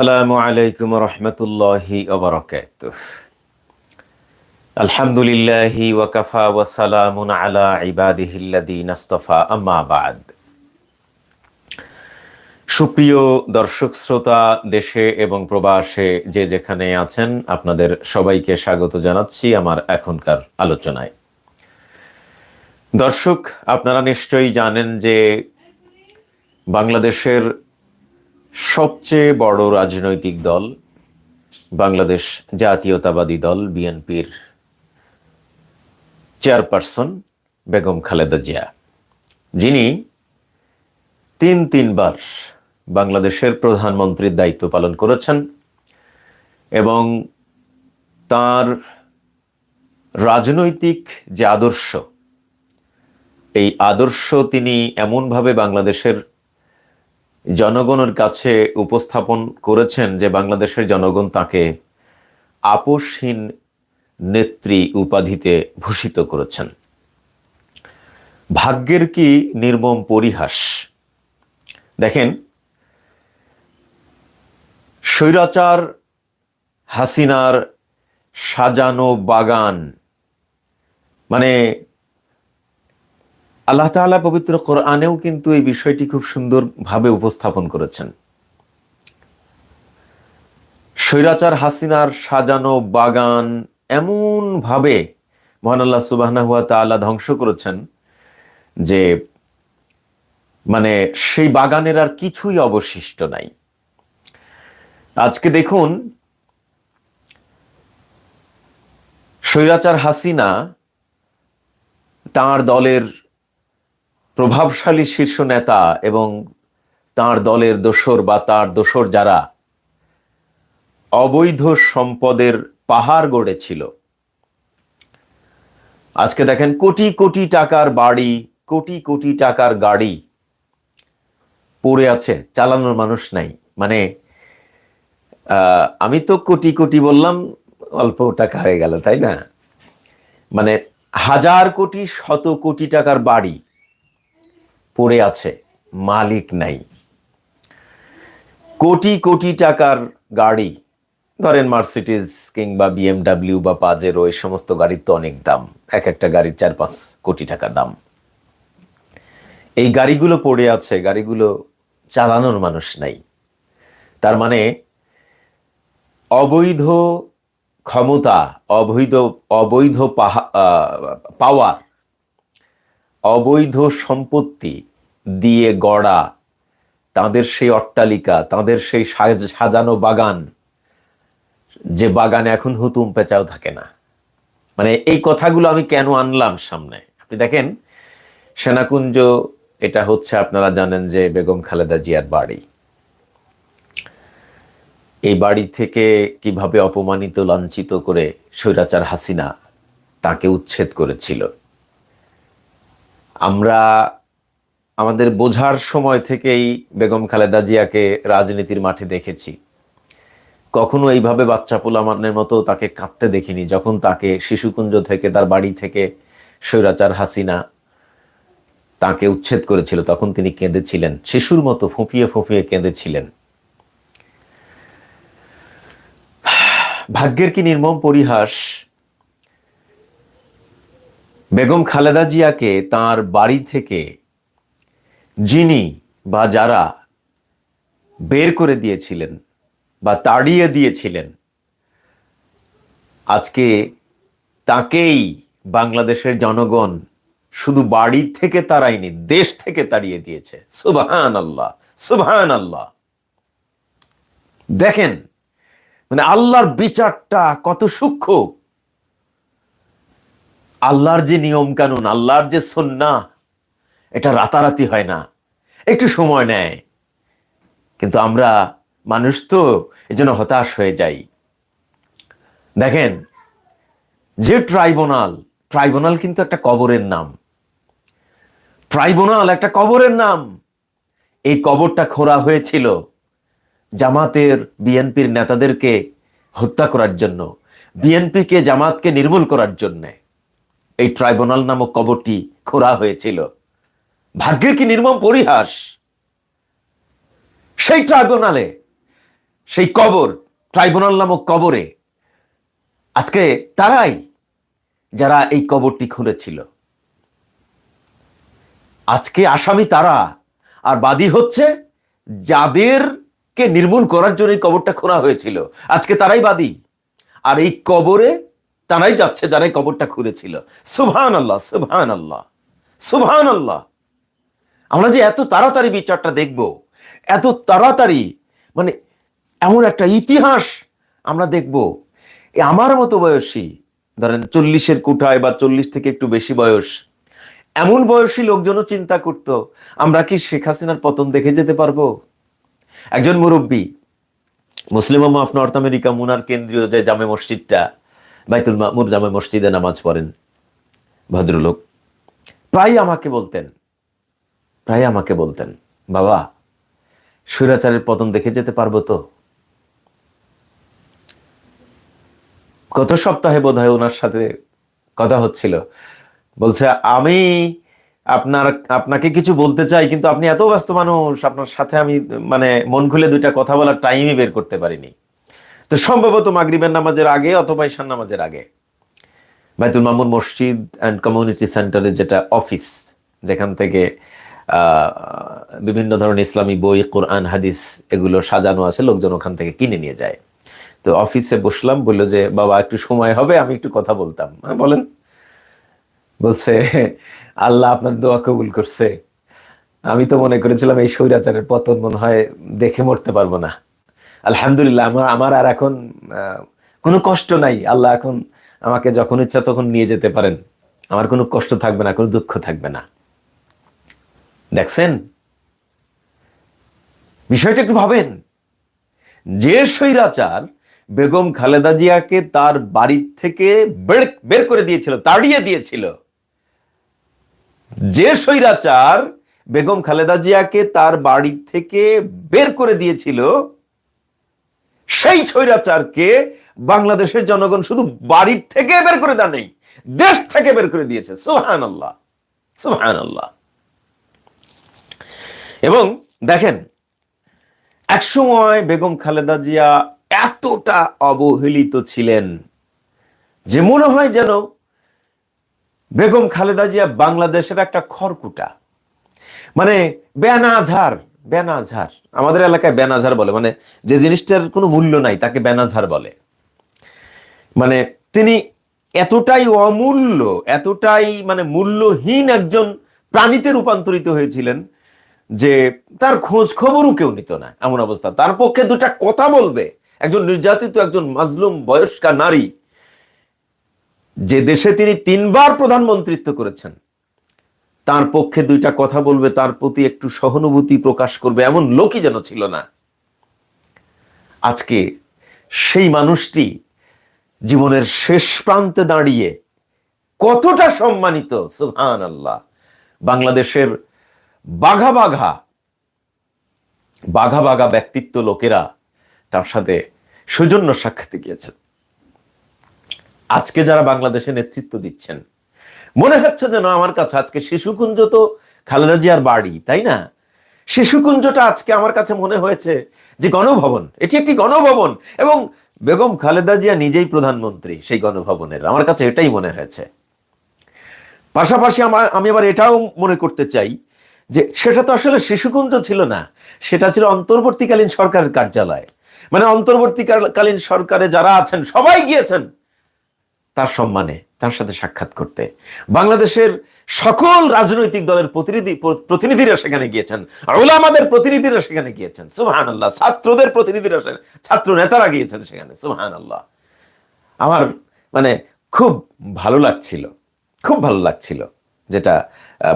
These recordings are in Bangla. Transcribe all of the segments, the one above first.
আসসালামু আলাইকুম রহমতুল্লাহি ওবরাকাত আলহামদুলিল্লাহি ওয়াকাফা ওয়াসালামুন আলা ইবাদিহিল্লাদিন আস্তফা, আম্মা বাদ। সুপ্রিয় দর্শক, শ্রোতা, দেশে এবং প্রবাসে যে যেখানে আছেন, আপনাদের সবাইকে স্বাগত জানাচ্ছি আমার এখনকার আলোচনায়। দর্শক, আপনারা নিশ্চয়ই জানেন যে বাংলাদেশের সবচেয়ে বড় রাজনৈতিক দল বাংলাদেশ জাতীয়তাবাদী দল বিএনপির চেয়ারপারসন বেগম খালেদা জিয়া। যিনি তিন তিনবার বাংলাদেশের প্রধানমন্ত্রীর দায়িত্ব পালন করেছেন এবং তার রাজনৈতিক যে আদর্শ, এই আদর্শ তিনি এমনভাবে বাংলাদেশের জনগণের কাছে উপস্থাপন করেছেন যে বাংলাদেশের জনগণ তাকে আপোষহীন নেত্রী উপাধিতে ভূষিত করেছেন। ভাগ্যের কি নির্মম পরিহাস? দেখেন, স্বৈরাচার হাসিনার সাজানো বাগান মানে আল্লাহ তাআলা পবিত্র কোরআনেও কিন্তু এই বিষয়টি খুব সুন্দরভাবে উপস্থাপন করেছেন। স্বৈরাচার হাসিনার সাজানো বাগান এমন ভাবে মহান আল্লাহ সুবাহ ধ্বংস করেছেন যে মানে সেই বাগানের আর কিছুই অবশিষ্ট নাই। আজকে দেখুন, স্বৈরাচার হাসিনা তার দলের প্রভাবশালী শীর্ষ নেতা এবং তার দলের দোসর বা তার দোসর যারা অবৈধ সম্পদের পাহাড় গড়েছিল। আজকে দেখেন কোটি কোটি টাকার বাড়ি, কোটি কোটি টাকার গাড়ি পড়ে আছে, চালানোর মানুষ নাই। মানে আমি তো কোটি কোটি বললাম, অল্প টাকা হয়ে গেল, তাই না? মানে হাজার কোটি, শত কোটি টাকার বাড়ি পড়ে আছে, মালিক নাই। কোটি কোটি টাকার গাড়ি, ধরেন মার্সিডিজ কিংবা বিএমডাব্লিউ বা পাজেরো, এই সমস্ত গাড়ির তো অনেক দাম। এক একটা গাড়ির চার পাঁচ কোটি টাকা দাম। এই গাড়িগুলো পড়ে আছে, গাড়িগুলো চালানোর মানুষ নাই। তার মানে অবৈধ ক্ষমতা, অবৈধ অবৈধ পাওয়ার, অবৈধ সম্পত্তি দিয়ে গড়া, তাদের সেই অট্টালিকা, তাদের সেই সাজানো বাগান, যে বাগানে এখন হুতুম পেঁচাও থাকে না। মানে এই কথাগুলো আমি কেন আনলাম সামনে? আপনি দেখেন, সেনাকুঞ্জ, এটা হচ্ছে আপনারা জানেন যে বেগম খালেদা জিয়ার বাড়ি। এই বাড়ি থেকে কীভাবে অপমানিত, লাঞ্ছিত করে স্বৈরাচার হাসিনা তাকে উচ্ছেদ করেছিল। আমরা আমাদের বোঝার সময় থেকেই বেগম খালেদা জিয়াকে রাজনীতির মাঠে দেখেছি। কখনো এইভাবে বাচ্চা পোলামানের মতো তাকে কাঁদতে দেখিনি, যখন তাকে শিশুকুঞ্জ থেকে, তার বাড়ি থেকে স্বৈরাচার হাসিনা তাকে উচ্ছেদ করেছিল, তখন তিনি কেঁদেছিলেন, শিশুর মতো ফুঁপিয়ে ফুঁপিয়ে কেঁদেছিলেন। ভাগ্যের কি নির্মম পরিহাস? বেগম খালেদা জিয়াকে তার বাড়ি থেকে যিনি বা যারা বের করে দিয়েছিলেন বা তাড়িয়ে দিয়েছিলেন, আজকে তাকেই বাংলাদেশের জনগণ শুধু বাড়ি থেকে তাড়ায়নি, দেশ থেকে তাড়িয়ে দিয়েছে। সুবহান আল্লাহ সুবহান আল্লাহ দেখেন মানে আল্লাহর বিচারটা কত সূক্ষ্ম। আল্লাহর যে নিয়ম কানুন আল্লাহর যে সন্না এটা রাতারাতি হয় না। একটু সময় নেয়। কিন্তু আমরা মানুষ তো এই জন্য হতাশ হয়ে যাই। দেখেন, যে ট্রাইব্যুনাল ট্রাইব্যুনাল কিন্তু একটা কবরের নাম। ট্রাইব্যুনাল একটা কবরের নাম। এই কবরটা খোরা হয়েছিল জামাতের, বিএনপির নেতাদেরকে হত্যা করার জন্য, বিএনপিকে জামাতকে নির্মূল করার জন্যে। এই ট্রাইব্যুনাল নামক কবরটি খোরা হয়েছিল। ভাগ্যের কি নির্মম পরিহাস? সেই ট্রাইব্যুনালে, সেই কবর, ট্রাইব্যুনাল নামক কবরে, আজকে তারাই যারা এই কবরটি খুঁড়েছিল আজকে আসামি তারা, আর বাদী হচ্ছে যাদেরকে নির্মূল করার জন্য এই কবরটা খোঁড়া হয়েছিল। আজকে তারাই বাদী। আর এই কবরে তারাই যাচ্ছে যারা এই কবরটা খুঁড়েছিল সুবহান আল্লাহ সুবহান আল্লাহ সুবহান আল্লাহ আমরা যে এত তাড়াতাড়ি বিচারটা দেখব, এত তাড়াতাড়ি মানে এমন একটা ইতিহাস আমরা দেখব। এ আমার মতো বয়সী, ধরেন চল্লিশের কুঠায় বা চল্লিশ থেকে একটু বেশি বয়স, এমন বয়সী লোকজনও চিন্তা করত, আমরা কি শেখ হাসিনার পতন দেখে যেতে পারব? একজন মুরব্বী, মুসলিম অফ নর্থ আমেরিকা, মুনার কেন্দ্রীয় যে জামে মসজিদটা, বাইতুল মামুর জামে মসজিদে নামাজ পড়েন, ভদ্রলোক প্রায় আমাকে বলতেন প্রায় আমাকে বলতেন, বাবা, স্বৈরাচারের পতন দেখে যেতে পারব তো? গত সপ্তাহে বোধ হয় ওনার সাথে কথা হচ্ছিল। বলছে, আমি আপনার, আপনাকে কিছু বলতে চাই, কিন্তু আপনি এত ব্যস্ত মানুষ, আপনার সাথে আমি মানে মন খুলে দুইটা কথা বলার টাইমই বের করতে পারিনি। তো সম্ভবত মাগরিবের নামাজের আগে অথবা ঈশান নামাজের আগে। বাইতুল মামুন মসজিদ অ্যান্ড কমিউনিটি সেন্টারের যেটা অফিস যেখান থেকে বিভিন্ন ধরনের ইসলামী বই, কোরআন, হাদিস, এগুলো সাজানো আছে, লোকজন ওখান থেকে কিনে নিয়ে যায়। তো অফিসে বসলাম, বলল যে, বাবা, একটু সময় হবে, আমি একটু কথা বলতাম। বলেন, বলছে, আল্লাহ আপনার দোয়া কবুল করছে। আমি তো মনে করেছিলাম, এই স্বৈরাচারের পতন মনে হয় দেখে মরতে পারব না। আলহামদুলিল্লাহ, আমার আমার আর এখন কোনো কষ্ট নাই। আল্লাহ এখন আমাকে যখন ইচ্ছা তখন নিয়ে যেতে পারেন। আমার কোনো কষ্ট থাকবে না, কোনো দুঃখ থাকবে না। দেখছেন? বিষয়টা একটু ভাবেন। যে স্বৈরাচার বেগম খালেদা জিয়াকে তার বাড়ির থেকে বের করে দিয়েছিল, তাড়িয়ে দিয়েছিল, যে স্বৈরাচার বেগম খালেদা জিয়াকে তার বাড়ি থেকে বের করে দিয়েছিল, সেই স্বৈরাচারকে বাংলাদেশের জনগণ শুধু বাড়ির থেকে বের করে দেয় নেই, দেশ থেকে বের করে দিয়েছে। সুহান আল্লাহ সুহান আল্লাহ এবং দেখেন, একসময় বেগম খালেদা জিয়া এতটা অবহেলিত ছিলেন যে মনে হয় যেন বেগম খালেদা জিয়া বাংলাদেশের একটা খড়কুটা। মানে বেনাঝার বেনাঝার, আমাদের এলাকায় বেনাঝার বলে মানে যে জিনিসটার কোনো মূল্য নাই, তাকে বেনাঝার বলে। মানে তিনি এতটাই অমূল্য, এতটাই মানে মূল্যহীন একজন প্রাণীতে রূপান্তরিত হয়েছিলেন যে তার খোঁজ খবরও কেউ নিত না, এমন অবস্থা। তার পক্ষে দুটা কথা বলবে। একজন নির্যাতিত, একজন মাজলুম বয়স্কা নারী। যে দেশে তিনি তিনবার প্রধানমন্ত্রিত্ব করেছেন, তার পক্ষে দুইটা কথা বলবে, তার প্রতি একটু সহানুভূতি প্রকাশ করবে, এমন লোকই যেন ছিল না। আজকে সেই মানুষটি জীবনের শেষ প্রান্তে দাঁড়িয়ে কতটা সম্মানিত সুহান আল্লাহ বাংলাদেশের বাঘা বাঘা। বাঘা বাঘা ব্যক্তিত্ব লোকেরা তার সাথে সৌজন্য সাক্ষাতে গিয়েছেন। আজকে যারা বাংলাদেশে নেতৃত্ব দিচ্ছেন, মনে হচ্ছে যেন আমার কাছে আজকে শিশুকুঞ্জ তো খালেদা জিয়ার বাড়ি, তাই না? শিশুকুঞ্জটা আজকে আমার কাছে মনে হয়েছে যে গণভবন, এটি একটি গণভবন এবং বেগম খালেদা জিয়া নিজেই প্রধানমন্ত্রী সেই গণভবনের, আমার কাছে এটাই মনে হয়েছে। পাশাপাশি আমি আবার এটাও মনে করতে চাই যে সেটা তো আসলে শিশুকুঞ্জ ছিল না, সেটা ছিল অন্তর্বর্তীকালীন সরকারের কার্যালয়। মানে অন্তর্বর্তীকালীন সরকারে যারা আছেন, সবাই গিয়েছেন তার সম্মানে, তার সাথে সাক্ষাৎ করতে। বাংলাদেশের সকল রাজনৈতিক দলের প্রতিনিধি, প্রতিনিধিরা সেখানে গিয়েছেন ওলামাদের প্রতিনিধিরা সেখানে গিয়েছেন। সুহান আল্লাহ ছাত্রদের প্রতিনিধিরা ছাত্র নেতারা গিয়েছেন সেখানে সুহান আল্লাহ আমার মানে খুব ভালো লাগছিল, খুব ভালো লাগছিল। যেটা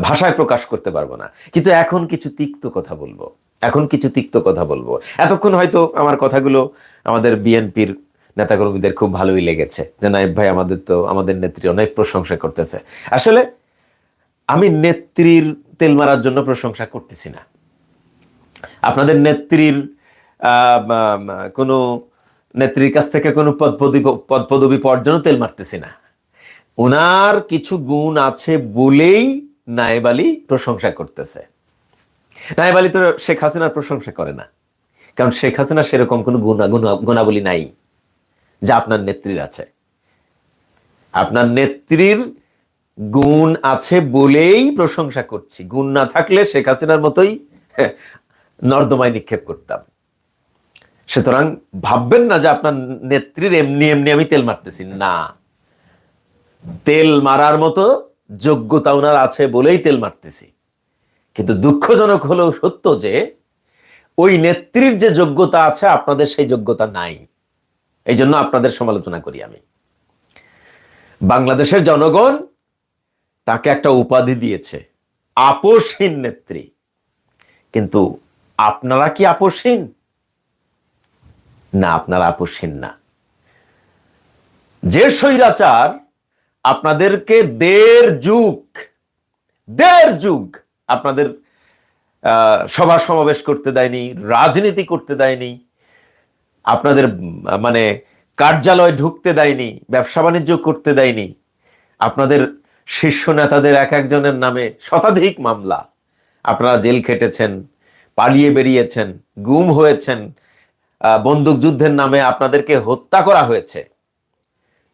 ভাষায় প্রকাশ করতে পারব না। কিন্তু এখন কিছু তিক্ত কথা বলব। এখন কিছু তিক্ত কথা বলব। এতক্ষণ হয়তো আমার কথাগুলো আমাদের বিএনপির নেতাকর্মীদের খুব ভালোই লেগেছে। যে নাইব ভাই আমাদের তো, আমাদের নেত্রী অনেক প্রশংসা করতেছে। আসলে আমি নেত্রীর তেল মারার জন্য প্রশংসা করতেছি না। আপনাদের নেত্রীর কোনো নেত্রীর কাছ থেকে কোনো পদ পদবি- পদ পদবি পাওয়ার জন্য তেল মারতেছি না। ওনার কিছু গুণ আছে বলেই নায়েব আলী প্রশংসা করতেছে। নায়েব আলী তো শেখ হাসিনার প্রশংসা করে না। কারণ শেখ হাসিনা সেরকম কোনো গুণা, গুণা- গুণাবলী নাই, যা আপনার নেত্রীর আছে। আপনার নেত্রীর গুণ আছে বলেই প্রশংসা করছি। গুণ না থাকলে শেখ হাসিনার মতোই নর্দমায় নিক্ষেপ করতাম। সুতরাং ভাববেন না যে আপনার নেত্রীর এমনি এমনি আমি তেল মারতেছি। না। তেল মারার মতো যোগ্যতা ওনার আছে বলেই তেল মারতেছি। কিন্তু দুঃখজনক হলেও সত্য যে, ওই নেত্রীর যে যোগ্যতা আছে, আপনাদের সেই যোগ্যতা নাই। এই জন্য আপনাদের সমালোচনা করি আমি। বাংলাদেশের জনগণ তাকে একটা উপাধি দিয়েছে, আপোষহীন নেত্রী। কিন্তু আপনারা কি আপোষহীন? না, আপনারা আপোষহীন না। যে স্বৈরাচার আপনাদেরকে দেড় যুগ দেড় যুগ আপনাদের সভা সমাবেশ করতে দেয়নি রাজনীতি করতে দেয়নি আপনাদের মানে কার্যালয় ঢুকতে দেয়নি ব্যবসা বাণিজ্য করতে দেয়নি আপনাদের শীর্ষ নেতাদের এক একজনের নামে শতাধিক মামলা আপনারা জেল খেটেছেন পালিয়ে বেরিয়েছেন গুম হয়েছেন আহ, বন্দুক যুদ্ধের নামে আপনাদেরকে হত্যা করা হয়েছে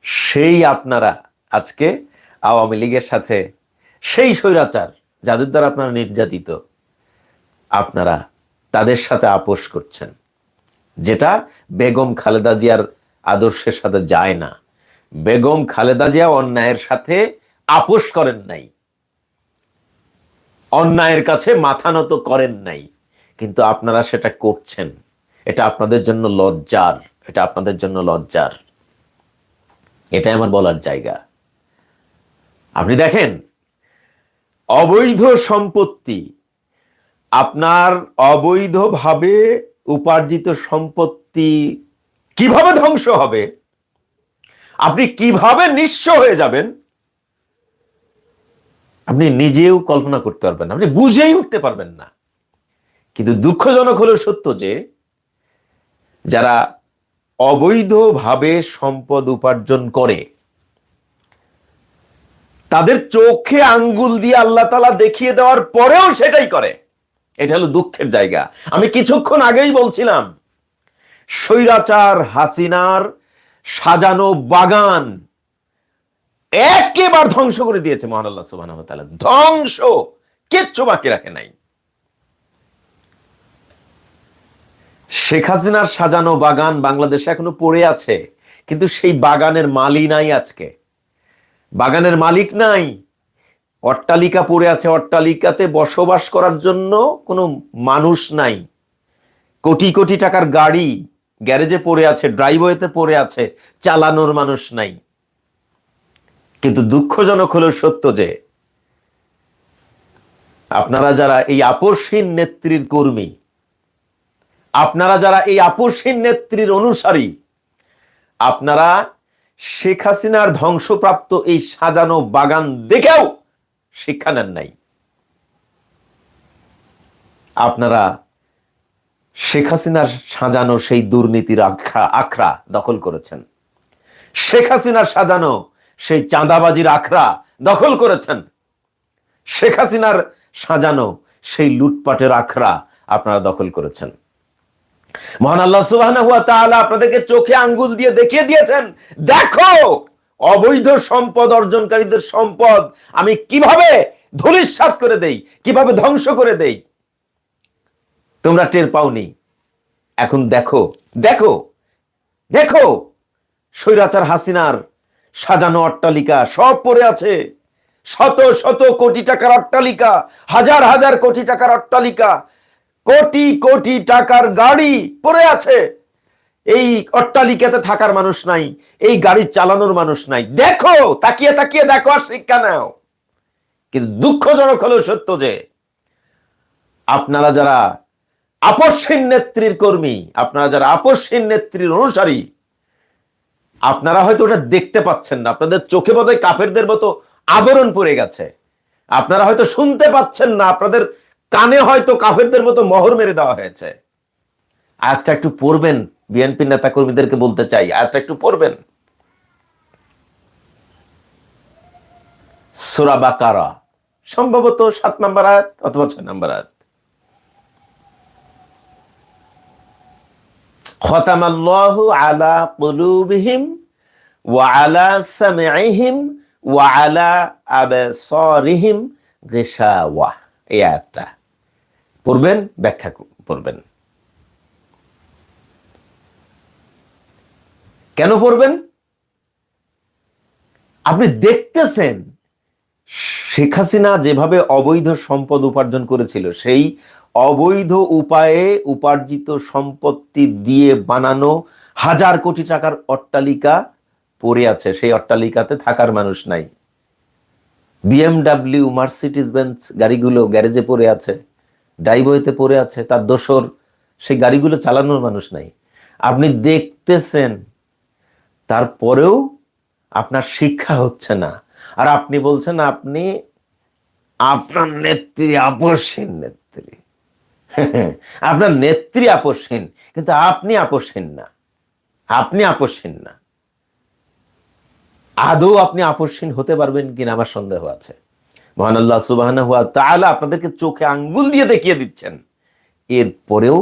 সেই আপনারা আজকে আওয়ামী লীগের সাথে সেই স্বৈরাচার যাদের দ্বারা আপনারা নির্যাতিত, আপনারা তাদের সাথে আপোষ করছেন। যেটা বেগম খালেদা জিয়ার আদর্শের সাথে যায় না। বেগম খালেদা জিয়া অন্যায়ের সাথে আপোষ করেন নাই। অন্যায়ের কাছে মাথা নত করেন নাই। কিন্তু আপনারা সেটা করছেন। এটা আপনাদের জন্য লজ্জার। এটা আপনাদের জন্য লজ্জার। এটাই আমার বলার জায়গা। আপনি দেখেন, অবৈধ সম্পত্তি, আপনার অবৈধভাবে উপার্জিত সম্পত্তি কীভাবে ধ্বংস হবে? আপনি কীভাবে নিঃস্ব হয়ে যাবেন? আপনি নিজেও কল্পনা করতে পারবেন না, আপনি বুঝেই উঠতে পারবেন না। কিন্তু দুঃখজনক হলো সত্য যে, যারা অবৈধভাবে সম্পদ উপার্জন করে তাদের চোখে আঙ্গুল দিয়ে আল্লাহ তালা দেখিয়ে দেওয়ার পরেও সেটাই করে। এটা হলো দুঃখের জায়গা। আমি কিছুক্ষণ আগেই বলছিলাম, স্বৈরাচার হাসিনার সাজানো বাগান একেবার ধ্বংস করে দিয়েছে মহান আল্লাহ সুবাহ ধ্বংস! কিচ্ছু বাকি রাখে নাই। শেখ হাসিনার সাজানো বাগান বাংলাদেশে এখনও পড়ে আছে, কিন্তু সেই বাগানের মালি নাই আজকে। বাগানের মালিক নাই। অট্টালিকা পড়ে আছে, অট্টালিকাতে বসবাস করার জন্য কোনো মানুষ নাই। কোটি কোটি টাকার গাড়ি গ্যারেজে পড়ে আছে, ড্রাইভওয়েতে পড়ে আছে, চালানোর মানুষ নাই। কিন্তু দুঃখজনক হলো সত্য যে, আপনারা যারা এই আপসহীন নেত্রীর কর্মী, আপনারা যারা এই আপসহীন নেত্রীর অনুসারী, আপনারা শেখ হাসিনার ধ্বংসপ্রাপ্ত এই সাজানো বাগান দেখেও শিক্ষা নেন নাই। আপনারা শেখ হাসিনার সাজানো সেই দুর্নীতির আখড়া আখড়া দখল করেছেন। শেখ হাসিনার সাজানো সেই চাঁদাবাজির আখড়া দখল করেছেন। শেখ হাসিনার সাজানো সেই লুটপাটের আখড়া আপনারা দখল করেছেন। মহান আল্লাহ তাআলা আপনাদেরকে চোখে আঙ্গুল দিয়ে দেখিয়ে দিয়েছেন, দেখো, অবৈধ সম্পদ অর্জনকারীদের সম্পদ আমি কীভাবে ধূলিসাৎ করে দেই, কীভাবে ধ্বংস করে দেই? তোমরা টের পাওনি। এখন দেখো দেখো দেখো, স্বৈরাচার হাসিনার সাজানো অট্টালিকা সব পড়ে আছে। শত শত কোটি টাকার অট্টালিকা, হাজার হাজার কোটি টাকার অট্টালিকা কোটি কোটি টাকার গাড়ি পড়ে আছে। এই অট্টালিকাতে থাকার মানুষ নাই, এই গাড়ি চালানোর মানুষ নাই। দেখো, তাকিয়ে তাকিয়ে দেখো আর শিক্ষা নাও। কিন্তু দুঃখজনক হলেও সত্য যে, আপনারা যারা আপসহীন নেত্রীর কর্মী, আপনারা যারা আপসহীন নেত্রীর অনুসারী, আপনারা হয়তো ওটা দেখতে পাচ্ছেন না। আপনাদের চোখে বোধহয় কাফেরদের মতো আবরণ পড়ে গেছে। আপনারা হয়তো শুনতে পাচ্ছেন না, আপনাদের কানে হয়তো কাফেরদের মতো মহর মেরে দেওয়া হয়েছে। আয়াতটা একটু পড়বেন বিএনপি নেতা কর্মীদেরকে বলতে চাই, আয়াতটা একটু পড়বেন। সম্ভবত সাত নাম্বার আয়াত অথবা ছয় নাম্বার আয়াত। আলা কুলুবিহিম ওয়া আলা সামঈহিম ওয়া আলা আবসারিহিম গিশাওয়া, এই আয়াতটা। পড়বেন, ব্যাখ্যা পড়বেন। কেন পড়বেন? আপনি দেখতেছেন শেখ হাসিনা যেভাবে অবৈধ সম্পদ উপার্জন করেছিল, সেই অবৈধ উপায়ে উপার্জিত সম্পত্তি দিয়ে বানানো হাজার কোটি টাকার অট্টালিকা পড়ে আছে। সেই অট্টালিকাতে থাকার মানুষ নাই। বিএমডাব্লিউ মার্সিডিজ বেঞ্চ গাড়িগুলো গ্যারেজে পড়ে আছে। ডাইবইতে পড়ে আছে, তার দোসর সেই গাড়িগুলো চালানোর মানুষ নাই। আপনি দেখতেছেন, তারপরেও আপনার শিক্ষা হচ্ছে না। আর আপনি বলছেন, আপনি আপনার নেত্রী আপসহীন নেত্রী। আপনার নেত্রী আপসহীন কিন্তু আপনি আপসহীন না। আপনি আপসহীন না। আদৌ আপনি আপসহীন হতে পারবেন কিনা আমার সন্দেহ আছে। মহান আল্লাহ সুবাহ তাহলে আপনাদেরকে চোখে আঙ্গুল দিয়ে দেখিয়ে দিচ্ছেন। এরপরেও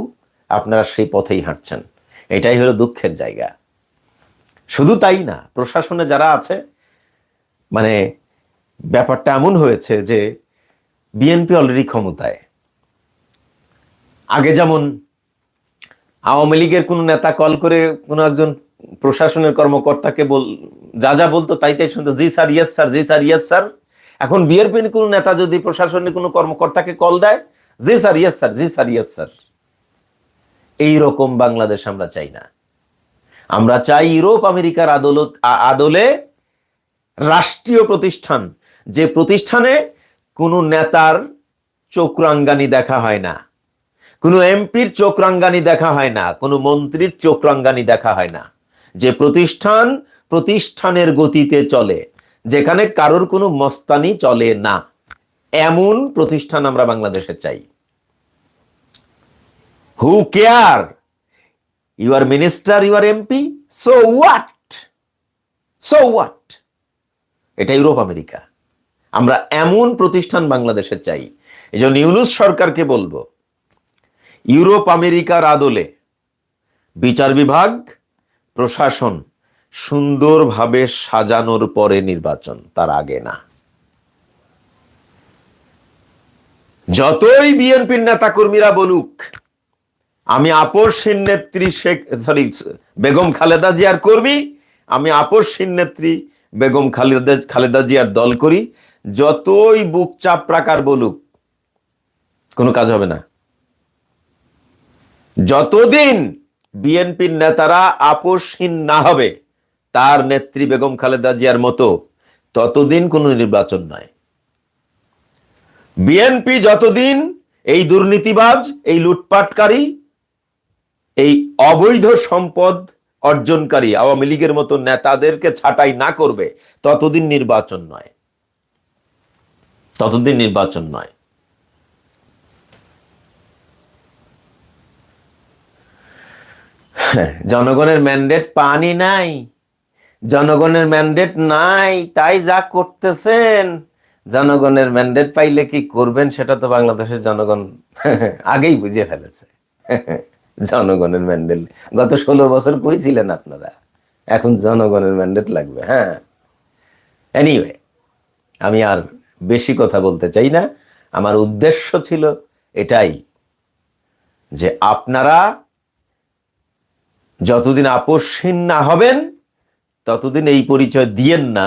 আপনারা সেই পথেই হাঁটছেন। এটাই হলো দুঃখের জায়গা। শুধু তাই না, প্রশাসনে যারা আছে মানে ব্যাপারটা এমন হয়েছে যে বিএনপি অলরেডি ক্ষমতায়। আগে যেমন আওয়ামী লীগের কোনো নেতা কল করে কোনো একজন প্রশাসনের কর্মকর্তাকে বল যা যা বলতো তাই তাই শুনতো, জি স্যার ইয়েস স্যার, জি স্যার ইয়েস স্যার। এখন বিএনপির কোনো নেতা যদি প্রশাসনের কোনো কর্মকর্তাকে কল দেয়, জি স্যার ইয়েস স্যার জি স্যার ইয়েস স্যার এই রকম বাংলাদেশ আমরা চাই না। আমরা চাই ইউরোপ আমেরিকার আদালত আদলে রাষ্ট্রীয় প্রতিষ্ঠান, যে প্রতিষ্ঠানে কোনো নেতার চোখরাঙ্গানি দেখা হয় না, কোনো এমপির চোখরাঙ্গানি দেখা হয় না, কোনো মন্ত্রীর চোখরাঙ্গানি দেখা হয় না। যে প্রতিষ্ঠান প্রতিষ্ঠানের গতিতে চলে যেখানে কারোর কোনো মস্তানি চলে না। এমন প্রতিষ্ঠান আমরা বাংলাদেশে চাই। Who care you are minister you are MP so what so what এটা ইউরোপ আমেরিকা আমরা এমন প্রতিষ্ঠান বাংলাদেশে চাই। এই জন্য ইউনুস সরকারকে বলব ইউরোপ আমেরিকার আদলে বিচার বিভাগ, প্রশাসন সুন্দরভাবে সাজানোর পরে নির্বাচন, তার আগে না। যতই বিএনপির নেতা কর্মীরা বলুক, আমি আপসহীন নেত্রী শেখ সরি বেগম খালেদা জিয়ার কর্মী, আমি আপসহীন নেত্রী বেগম খালেদা খালেদা জিয়ার দল করি, যতই বুক চাপ প্রাকার বলুক, কোনো কাজ হবে না। যতদিন বিএনপির নেতারা আপসহীন না হবে তার নেত্রী বেগম খালেদা জিয়ার মতো ততদিন কোনো নির্বাচন নয় বিএনপি যতদিন এই দুর্নীতিবাজ, এই লুটপাটকারী, এই অবৈধ সম্পদ অর্জনকারী আওয়ামী লীগের মতো নেতাদেরকে ছাঁটাই না করবে, ততদিন নির্বাচন নয়। ততদিন নির্বাচন নয়। জনগণের ম্যান্ডেট পানি নাই। জনগণের ম্যান্ডেট নাই, তাই যা করতেছেন। জনগণের ম্যান্ডেট পাইলে কি করবেন সেটা তো বাংলাদেশের জনগণ আগেই বুঝে ফেলেছে। জনগণের ম্যান্ডেট গত ষোলো বছর করেছিলেন আপনারা। এখন জনগণের ম্যান্ডেট লাগবে হ্যাঁ। এনিওয়ে আমি আর বেশি কথা বলতে চাই না। আমার উদ্দেশ্য ছিল এটাই যে আপনারা যতদিন আপসহীন না হবেন ততদিন এই পরিচয় দিয়েন না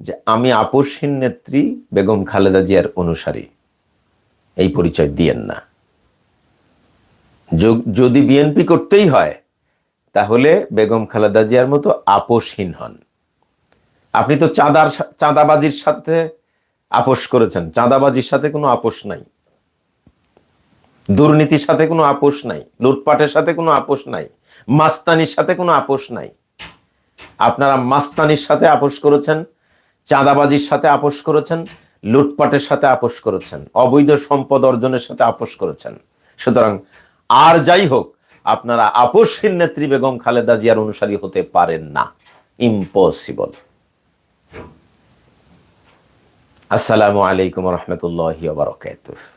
যে আমি আপসহীন নেত্রী বেগম খালেদা জিয়ার অনুসারী। এই পরিচয় দিয়েন না। যদি বিএনপি করতেই হয়, তাহলে বেগম খালেদা জিয়ার মতো আপোষহীন হন। আপনি তো চাঁদার চাঁদাবাজির সাথে আপোষ করেছেন। চাঁদাবাজির সাথে কোনো আপোষ নাই। দুর্নীতির সাথে কোনো আপোষ নাই। লুটপাটের সাথে কোনো আপোষ নাই। মাস্তানির সাথে কোনো আপোষ নাই। আপনারা মাস্তানির সাথে আপোষ করেছেন, চাঁদাবাজির সাথে আপোষ করেছেন, লুটপাটের সাথে আপোষ করেছেন, অবৈধ সম্পদ অর্জনের সাথে আপোষ করেছেন। সুতরাং আর যাই হোক, আপনারা আপসহীন নেত্রী বেগম খালেদা জিয়ার অনুসারী হতে পারেন না। ইম্পসিবল আসসালামু আলাইকুম রহমতুল্লাহ বারকাতুহ।